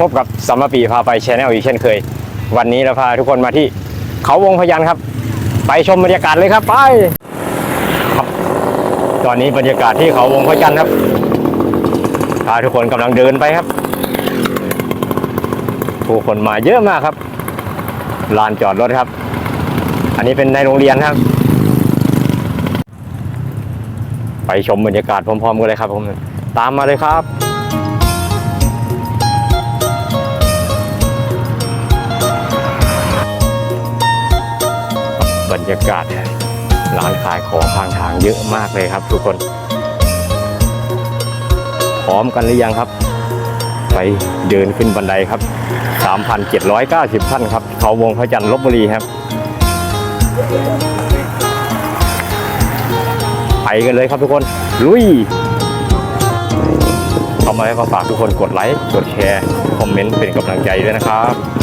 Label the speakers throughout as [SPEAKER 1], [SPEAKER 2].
[SPEAKER 1] พบกับสัมมปีพาไปชแนลอีกเช่นเคย วันนี้เราพาทุกคนมาที่เขาวงพยันครับ ไปชมบรรยากาศเลยครับไปครับ ตอนนี้บรรยากาศที่เขาวงพยันครับพาทุกคนกำลังเดินไปครับ ผู้คนมาเยอะมากครับลานจอดรถครับ อันนี้เป็นในโรงเรียนครับ ไปชมบรรยากาศพร้อมๆกันเลยครับผมตามมาเลยครับ รรยากาศร้านขายของข้างทางเยอะมากเลยครับ ทุกคน พร้อมกันหรือยังครับ ไปเดินขึ้นบันไดครับ 3,790ขั้นครับเขาวงพระจันทร์ลบบุรีครับ ไปกันเลยครับทุกคน ลุยเข้ามาแล้วก็ฝากทุกคนกดไลค์ กดแชร์ คอมเมนต์เป็นกำลังใจด้วยนะครับ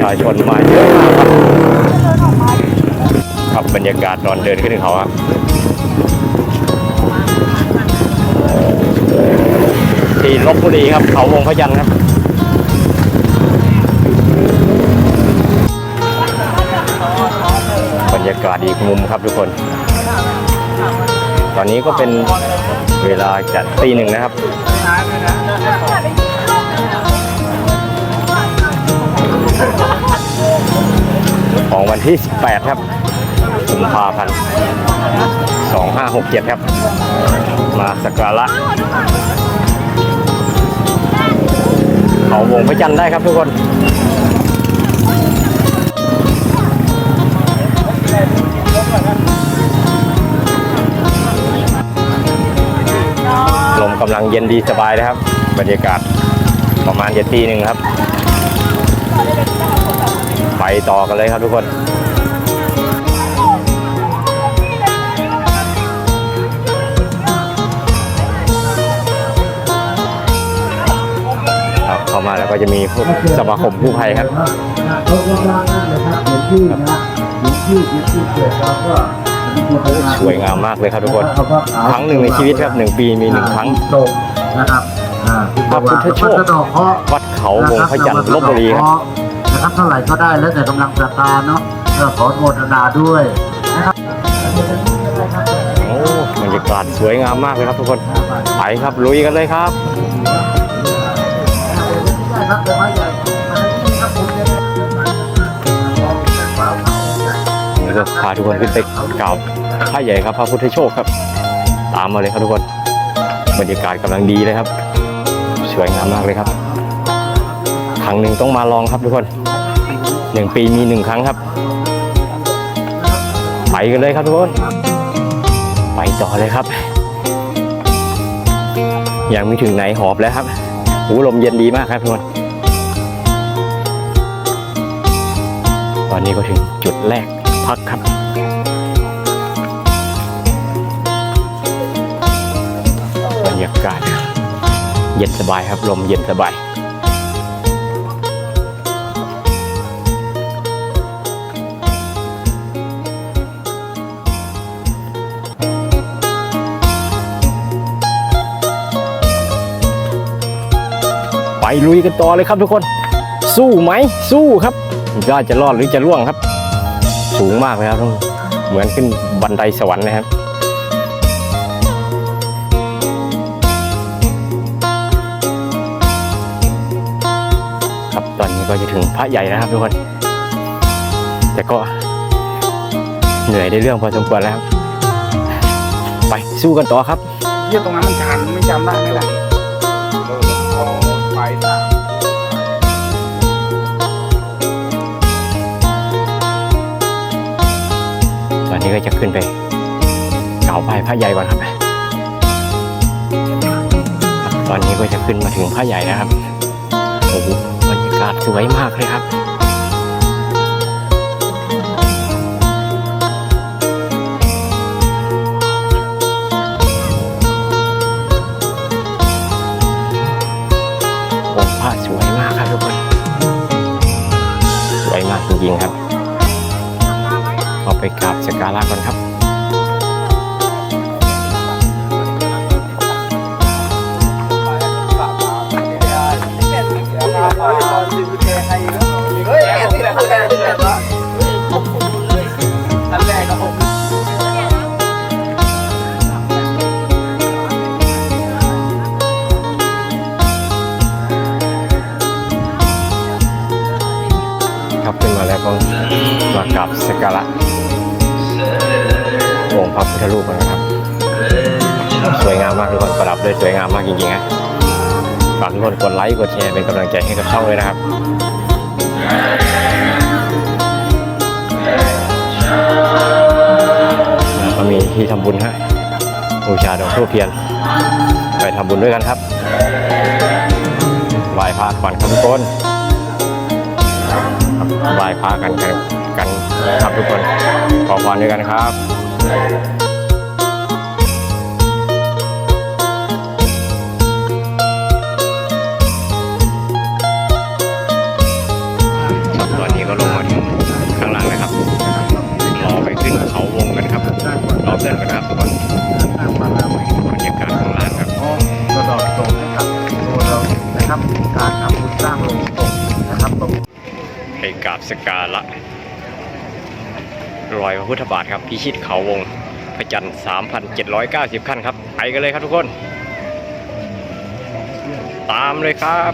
[SPEAKER 1] ชาชนมาเยอะมากครับครับบรรยากาศตอนเดินขึ้นเขาครับที่ลบบุรีครับ เขาวงพระจันครับบรรยากาศอีกมุมครับทุกคน ตอนนี้ก็เป็นเวลาจะตีหนึ่งนะครับ ที่ 18 ครับกุมภาพันธ์2567 ครับ มาสักการะเขาวงพระจันทร์ได้ครับทุกคนลมกำลังเย็นดีสบายนะครับ บรรยากาศประมาณเจะตีหนึ่งครับ ไปต่อกันเลยครับทุกคน จะมีพวกสมาคมกู้ภัยครับ
[SPEAKER 2] เขาก็ร่างนั่นเลยครับเหมือนที่นะเหมือนที่เหมือนที่เกิดเราก็
[SPEAKER 1] สวยงามมากเลยครับทุกคน ครั้งหนึ่งในชีวิตครับหนึ่งปีมีหนึ่งครั้ง
[SPEAKER 2] ตกนะครับอ่า
[SPEAKER 1] พระพุทธโชค
[SPEAKER 2] วัดสะเดาะเคราะห์
[SPEAKER 1] วัดเขาวงพระจันทร์ลบบุรีครับ
[SPEAKER 2] นะครับเท่าไหร่ก็ได้แล้วแต่กำลังศรัทธาเนาะเออขอโมทนาด้วยนะครับ
[SPEAKER 1] โอ้บรรยากาศสวยงามมากเลยครับทุกคนไปครับลุยกันเลยครับ
[SPEAKER 2] ครับเป็นไม้ใหญ่ครับผม
[SPEAKER 1] นี่ก็พาทุกคนขึ้นไปกราบพระใหญ่ครับพระพุทธโชคครับ ตามมาเลยครับทุกคนบรรยากาศกำลังดีเลยครับ สวยงามมากเลยครับครั้งหนึ่งต้องมาลองครับทุกคนหนึ่งปีมีหนึ่งครั้งครับ ไปกันเลยครับทุกคน ไปต่อเลยครับ ยังไม่ถึงไหนหอบแล้วครับหูลมเย็นดีมากครับทุกคน ตอนนี้ก็ถึงจุดแรกพักครับบรรยากาศเย็นสบายครับลมเย็นสบายไปลุยกันต่อเลยครับทุกคน สู้ไหมสู้ครับ ว่าจะรอดหรือจะร่วงครับ สูงมากเลยครับทุกคนเหมือนขึ้นบันไดสวรรค์นะครับครับตอนนี้ก็จะถึงพระใหญ่นะครับทุกคน แต่ก็เหนื่อยในเรื่องพอสมควรแล้ว ไปสู้กันต่อครับ
[SPEAKER 3] เยี่ยตรงนั้นมันชันไม่จำได้ไหมล่ะ
[SPEAKER 1] นี้ก็จะขึ้นไปเกราบไหว้พระใหญ่ก่อนครับ ตอนนี้ก็จะขึ้นมาถึงพระใหญ่แล้วครับโอ้โหบรรยากาศสวยมากเลยครับองค์พระสวยมากครับทุกคน สวยมากจริงๆครับ เข้าไปกราบสักการะก่อนครับ
[SPEAKER 3] ครั
[SPEAKER 1] บขึ้นมาแล้วก็มากราบสักการะ พระพุทธรูปกันนะครับ สวยงามมากทุกคนประดับด้วยสวยงามมากจริงๆนะฝากทุกคนกดไลค์กดแชร์เป็นกำลังใจให้กับช่องเลยนะครับแล้วก็มีที่ทำบุญฮะบูชาดอกทูบเทียน ไปทำบุญด้วยกันครับไหว้พระก่อนครับทุกคนไหว้พระกันกันกันครับทุกคนขอพรด้วยกันครับ ตอนนี้ก็ลงมาถึงข้างล่างนะครับ รอไปขึ้นเขาวงกันครับ รอเดินกันครับทุกคนบรรยากาศข้างล่างครับ
[SPEAKER 2] ก็ดอกตรงให้กับตัวเรานะครับ การทำบุญสร้างโรงศพนะครับ
[SPEAKER 1] ไปกราบสกการะ รอยพระพุทธบาทครับพิชิตเขาวงพระจันทร์3,790 ขั้นครับไปกันเลยครับทุกคน ตามเลยครับ